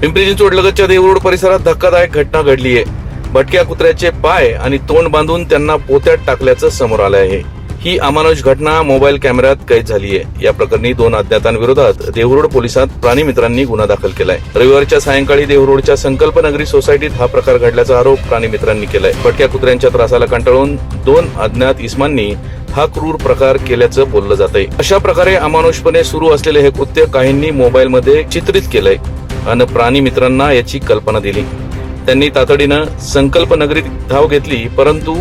पिंपरी चिंचवड देवरोड परिसरात धक्कादायक घटना घडली आहे. भटक्या कुत्र्याचे पाय आणि तोंड बांधून त्यांना पोत्यात टाकल्याचं समोर आलं आहे. ही अमानुष घटना मोबाईल कॅमेऱ्यात कैद झाली आहे. या प्रकरणी दोन अज्ञातांविरोधात देवरोड पोलिसात प्राणी मित्रांनी गुन्हा दाखल केलाय. रविवारच्या सायंकाळी देवरोडच्या संकल्पनगरी सोसायटीत हा प्रकार घडल्याचा आरोप प्राणी मित्रांनी केलाय. भटक्या कुत्र्यांच्या त्रासाला कंटाळून दोन अज्ञात इस्मांनी हा क्रूर प्रकार केल्याचं बोललं जात आहे अशा प्रकारे अमानुषपणे सुरू असलेले हे कृत्य काहींनी मोबाईलमध्ये चित्रित केलंय. आणि प्राणी मित्रांना याची कल्पना दिली. त्यांनी तातडीनं संकल्प नगरीत धाव घेतली परंतु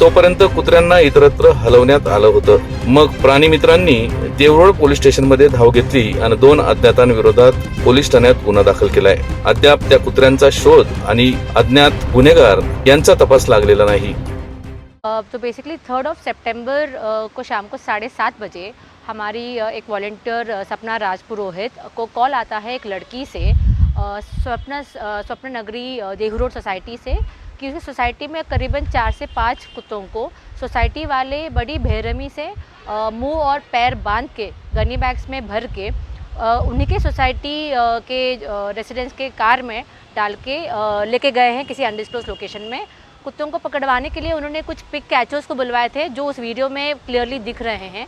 तोपर्यंत कुत्र्यांना इतरत्र हलवण्यात आलं होतं. मग प्राणी मित्रांनी देवरोड पोलीस स्टेशनमध्ये धाव घेतली आणि दोन अज्ञातांविरोधात पोलीस ठाण्यात गुन्हा दाखल केलाय. अद्याप त्या कुत्र्यांचा शोध आणि अज्ञात गुन्हेगार यांचा तपास लागलेला नाही. तो बेसिकली थर्ड ऑफ सितंबर को शाम को साढ़े सात बजे हमारी एक वॉल्टियर सपना राजपुरोहित को कॉल आता है एक लड़की से स्वप्न स्वप्न नगरी देहू रोड सोसाइटी से कि उसकी सोसाइटी में करीबन चार से पाँच कुत्तों को सोसाइटी वाले बड़ी बेरहमी से मुँह और पैर बाँध के, गनी बैग्स में भर के उन्हीं के सोसाइटी के रेसिडेंस के कार में डाल के लेके गए हैं किसी अनडिस्क्लोज लोकेशन में। कुत्तों को पकड़वाने के लिए उन्होंने कुछ पिक कैचर्स को बुलवाए थे जो उस वीडियो में क्लियरली दिख रहे हैं।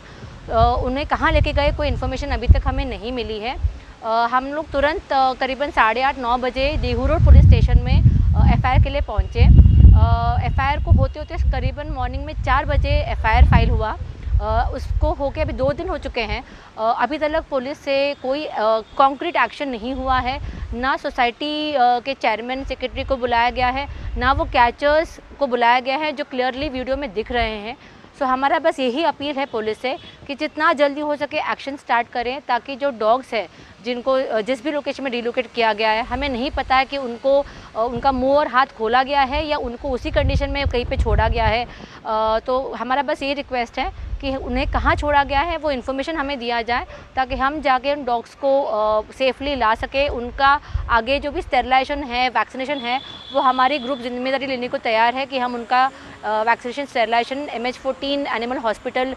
उन्हें कहाँ लेके गए? कोई इन्फॉर्मेशन अभी तक हमें नहीं मिली है। हम लोग तुरंत करीबन साढ़े आठ, नौ बजे देहू रोड पुलिस स्टेशन में एफआईआर के लिए पहुँचे। एफआईआर को होते होते करीबन मॉर्निंग में चार बजे एफआईआर फ़ाइल हुआ। उसको होके अभी दो दिन हो चुके हैं। अभी तक पुलिस से कोई कॉन्क्रीट एक्शन नहीं हुआ है। ना सोसाइटी के चेयरमैन सेक्रेटरी को बुलाया गया है, ना वो कैचर्स को बुलाया गया है, जो क्लियरली वीडियो में दिख रहे हैं। सो so, हमारा बस यही अपील है पुलिस से कि जितना जल्दी हो सके एक्शन स्टार्ट करें ताकि जो डॉग्स है जिनको जिस भी लोकेशन में रिलोकेट किया गया है हमें नहीं पता है कि उनको उनका मुँह और हाथ खोला गया है या उनको उसी कंडीशन में कहीं पे छोड़ा गया है। तो हमारा बस ये रिक्वेस्ट है कि उन्हें कहाँ छोड़ा गया है, वो इन्फॉर्मेशन हमें दिया जाए, ताकि हम जाके उन डॉग्स को सेफली ला सके। उनका आगे जो भी स्टेरलाइजेशन है वैक्सीनेशन है, वो हमारी ग्रुप ज़िम्मेदारी लेने को तैयार है कि हम उनका vaccination sterilisation M H fourteen animal hospital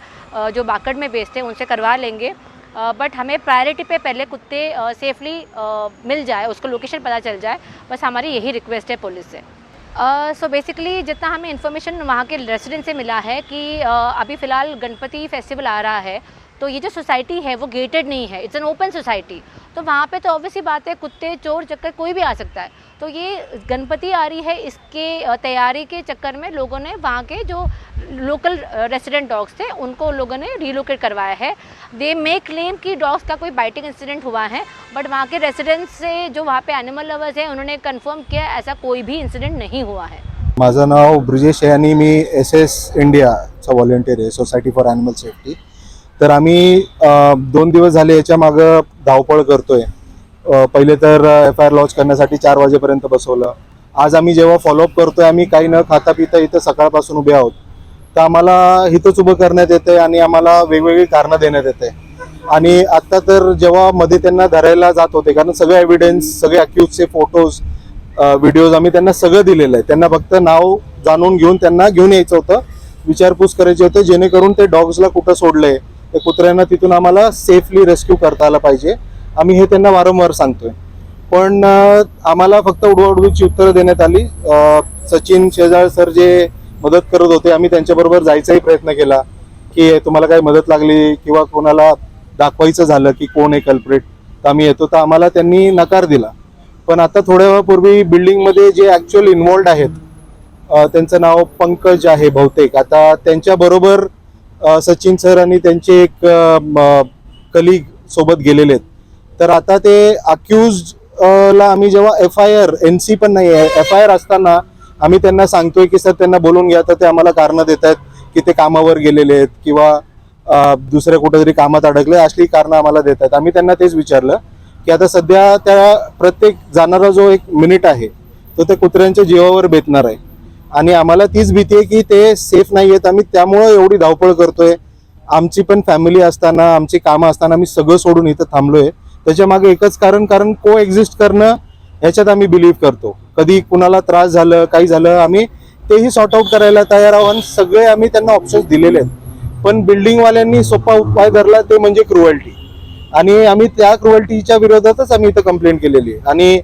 जो बाकड़ में बेचते हैं, उनसे करवा लेंगे। बट हमें प्रायोरिटी पे पहले कुत्ते सेफली मिल जाए, उसको लोकेशन पता चल जाए। बस हमारी यही रिक्वेस्ट है पुलिस से। सो बेसिकली जितना हमें इन्फॉर्मेशन वहाँ के रेसिडेंट से मिला है कि uh, अभी फ़िलहाल गणपति फेस्टिवल आ रहा है। तो ये जो सोसाइटी है, वो गेटेड नहीं है इट्स एन ओपन सोसाइटी तो वहाँ पे तो ऑब्वियसली बात है, कुत्ते, चोर, चक्कर, कोई भी आ सकता है। तो ये गणपति आ रही है, इसके तैयारी के चक्कर में लोगों ने वहाँ के जो लोकल रेसिडेंट डॉग्स थे, उनको लोगों ने रिलोकेट करवाया है। दे मे क्लेम कि डॉग्स का कोई बाइटिंग इंसिडेंट हुआ है बट वहाँ के रेसिडेंट्स से जो वहाँ पे एनिमल लवर्स हैं, उन्होंने कन्फर्म किया, ऐसा कोई भी इंसिडेंट नहीं हुआ है। माझं नाव ब्रिजेश आहे मी एस एस इंडियाचा व्हॉलेंटियर आहे सोसायटी फॉर ॲनिमल सेफ्टी तर आम्ही दोन दिवस झाले याच्या मागं धावपळ करतोय. पहिले तर एफ आय आर लॉन्च करण्यासाठी चार वाजेपर्यंत बसवलं. आज आम्ही जेव्हा फॉलोअप करतोय आम्ही काही न खाता पिता इथं सकाळपासून उभे आहोत. तर आम्हाला इथंच उभं करण्यात येते आणि आम्हाला वेगवेगळी कारणं देण्यात येते आणि आता तर जेव्हा मध्ये त्यांना धरायला जात होते कारण सगळे एव्हिडन्स सगळे अक्यूजचे फोटोज व्हिडिओज आम्ही त्यांना सगळं दिलेलं आहे. त्यांना फक्त नाव जाणून घेऊन त्यांना घेऊन यायचं होतं विचारपूस करायची होते जेणेकरून ते डॉग्सला कुठं सोडलंय. त्या कुत्र्यांना तिथून आम्हाला सेफली रेस्क्यू करता आला पाहिजे. आम्ही हे त्यांना वारंवार सांगतोय. पण आम्हाला फक्त उडवाउडवीची उत्तरं देण्यात आली. सचिन शेजाळ सर जे मदत करत होते आम्ही त्यांच्याबरोबर जायचाही प्रयत्न केला की तुम्हाला काही मदत लागली किंवा कोणाला दाखवायचं झालं की कोण आहे कल्प्रेट तर आम्ही येतो. तर आम्हाला त्यांनी नकार दिला. पण आता थोड्या वेळापूर्वी बिल्डिंगमध्ये जे ॲक्च्युअल इन्व्हॉल्ड आहेत त्यांचं नाव पंकज आहे बहुतेक. आता त्यांच्याबरोबर सचिन सर आणि त्यांचे एक कलीग सोबत गेलेले आहेत. तर आता ते अक्युज ला आम्ही जेव्हा F I R N C पण नाही आहे एफ आय आर असताना आम्ही त्यांना सांगतोय की सर त्यांना बोलून घ्या. तर ते आम्हाला कारणं देत आहेत की ते कामावर गेलेले आहेत किंवा दुसऱ्या कुठेतरी कामात अडकले. असली कारणं आम्हाला देत आहेत. आम्ही त्यांना तेच विचारलं की आता सध्या त्या प्रत्येक जाणारा जो एक मिनिट आहे तो त्या कुत्र्यांच्या जीवावर बेतणार आहे. आणि आम्हाला तीच भीती आहे की ते सेफ नाही आहेत. आम्ही त्यामुळं एवढी धावपळ करतोय. आमची पण फॅमिली असताना आमची कामं असताना आम्ही सगळं सोडून इथं थांबलोय. त्याच्यामागे एकच कारण कारण को एक्झिस्ट करणं ह्याच्यात आम्ही बिलीव्ह करतो. कधी कुणाला त्रास झालं काही झालं आम्ही तेही सॉर्ट आउट करायला तयार आहोत आणि सगळे आम्ही त्यांना ऑप्शन्स दिलेले आहेत. पण बिल्डिंगवाल्यांनी सोपा उपाय धरला ते म्हणजे क्रुअल्टी आणि आम्ही त्या क्रुअल्टीच्या विरोधातच आम्ही इथं कंप्लेंट केलेली आहे. आणि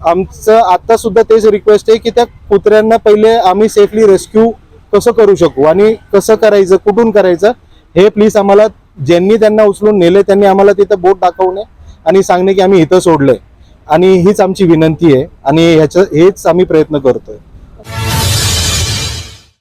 आमचं आता सुद्धा तेच रिक्वेस्ट आहे की त्या कुत्र्यांना पहिले आम्ही सेफली रेस्क्यू कसं करू शकू आणि कसं करायचं कुठून करायचं हे प्लीज आम्हाला ज्यांनी त्यांना उचलून नेले त्यांनी आम्हाला तिथं बोट दाखवणे आणि सांगणे की आम्ही इथं सोडलंय. आणि हीच आमची विनंती आहे आणि ह्याचं हेच आम्ही प्रयत्न करतोय.